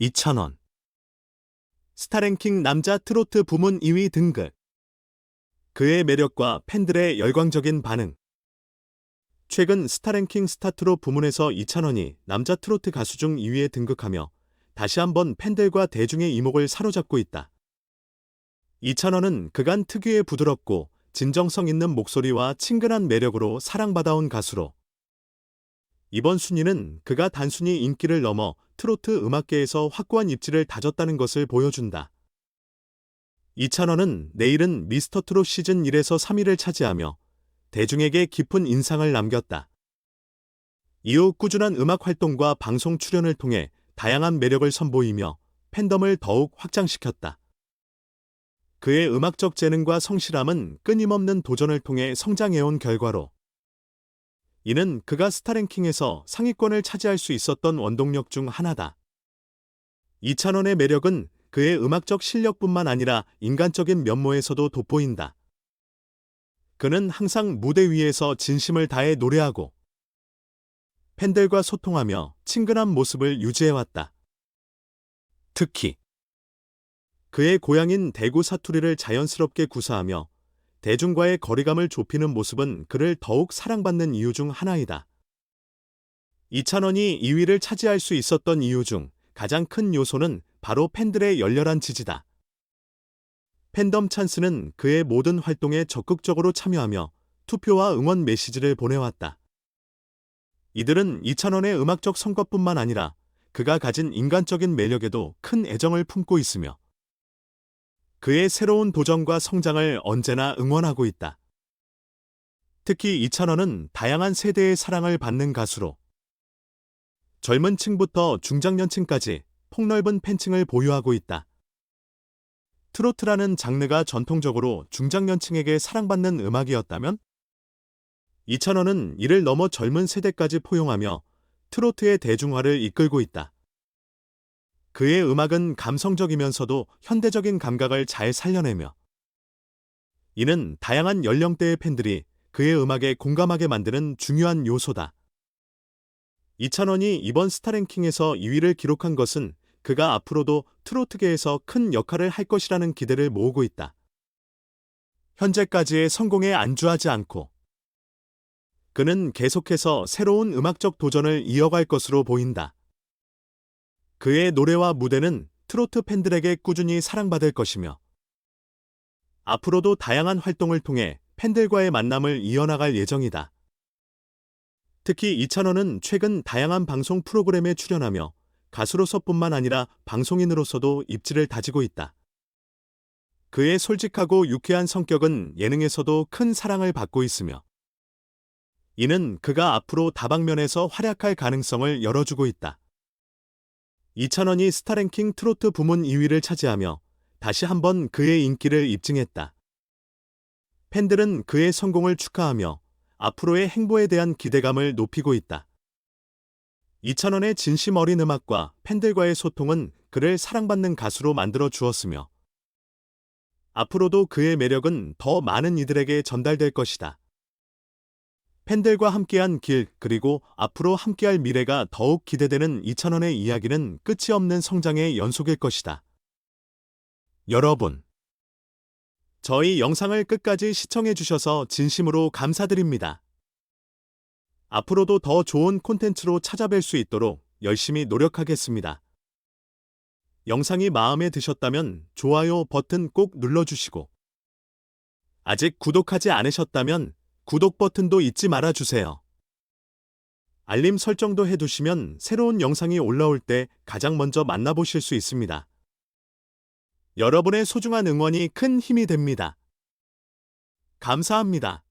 2,000원. 스타랭킹 남자 트로트 부문 2위 등극. 그의 매력과 팬들의 열광적인 반응. 최근 스타랭킹 스타트로 부문에서 2,000원이 남자 트로트 가수 중 2위에 등극하며 다시 한번 팬들과 대중의 이목을 사로잡고 있다. 2,000원은 그간 특유의 부드럽고 진정성 있는 목소리와 친근한 매력으로 사랑받아온 가수로 이번 순위는 그가 단순히 인기를 넘어 트로트 음악계에서 확고한 입지를 다졌다는 것을 보여준다. 이찬원은 내일은 미스터 트롯 시즌 1에서 3위를 차지하며 대중에게 깊은 인상을 남겼다. 이후 꾸준한 음악 활동과 방송 출연을 통해 다양한 매력을 선보이며 팬덤을 더욱 확장시켰다. 그의 음악적 재능과 성실함은 끊임없는 도전을 통해 성장해온 결과로 이는 그가 스타랭킹에서 상위권을 차지할 수 있었던 원동력 중 하나다. 이찬원의 매력은 그의 음악적 실력뿐만 아니라 인간적인 면모에서도 돋보인다. 그는 항상 무대 위에서 진심을 다해 노래하고 팬들과 소통하며 친근한 모습을 유지해왔다. 특히 그의 고향인 대구 사투리를 자연스럽게 구사하며 대중과의 거리감을 좁히는 모습은 그를 더욱 사랑받는 이유 중 하나이다. 이찬원이 2위를 차지할 수 있었던 이유 중 가장 큰 요소는 바로 팬들의 열렬한 지지다. 팬덤 찬스는 그의 모든 활동에 적극적으로 참여하며 투표와 응원 메시지를 보내왔다. 이들은 이찬원의 음악적 성과뿐만 아니라 그가 가진 인간적인 매력에도 큰 애정을 품고 있으며 그의 새로운 도전과 성장을 언제나 응원하고 있다. 특히 이찬원은 다양한 세대의 사랑을 받는 가수로 젊은 층부터 중장년층까지 폭넓은 팬층을 보유하고 있다. 트로트라는 장르가 전통적으로 중장년층에게 사랑받는 음악이었다면 이찬원은 이를 넘어 젊은 세대까지 포용하며 트로트의 대중화를 이끌고 있다. 그의 음악은 감성적이면서도 현대적인 감각을 잘 살려내며 이는 다양한 연령대의 팬들이 그의 음악에 공감하게 만드는 중요한 요소다. 이찬원이 이번 스타랭킹에서 2위를 기록한 것은 그가 앞으로도 트로트계에서 큰 역할을 할 것이라는 기대를 모으고 있다. 현재까지의 성공에 안주하지 않고 그는 계속해서 새로운 음악적 도전을 이어갈 것으로 보인다. 그의 노래와 무대는 트로트 팬들에게 꾸준히 사랑받을 것이며 앞으로도 다양한 활동을 통해 팬들과의 만남을 이어나갈 예정이다. 특히 이찬원은 최근 다양한 방송 프로그램에 출연하며 가수로서뿐만 아니라 방송인으로서도 입지를 다지고 있다. 그의 솔직하고 유쾌한 성격은 예능에서도 큰 사랑을 받고 있으며 이는 그가 앞으로 다방면에서 활약할 가능성을 열어주고 있다. 이찬원이 스타랭킹 트로트 부문 2위를 차지하며 다시 한번 그의 인기를 입증했다. 팬들은 그의 성공을 축하하며 앞으로의 행보에 대한 기대감을 높이고 있다. 이찬원의 진심 어린 음악과 팬들과의 소통은 그를 사랑받는 가수로 만들어 주었으며 앞으로도 그의 매력은 더 많은 이들에게 전달될 것이다. 팬들과 함께한 길 그리고 앞으로 함께할 미래가 더욱 기대되는 이찬원의 이야기는 끝이 없는 성장의 연속일 것이다. 여러분, 저희 영상을 끝까지 시청해 주셔서 진심으로 감사드립니다. 앞으로도 더 좋은 콘텐츠로 찾아뵐 수 있도록 열심히 노력하겠습니다. 영상이 마음에 드셨다면 좋아요 버튼 꼭 눌러주시고 아직 구독하지 않으셨다면 구독 버튼도 잊지 말아주세요. 알림 설정도 해두시면 새로운 영상이 올라올 때 가장 먼저 만나보실 수 있습니다. 여러분의 소중한 응원이 큰 힘이 됩니다. 감사합니다.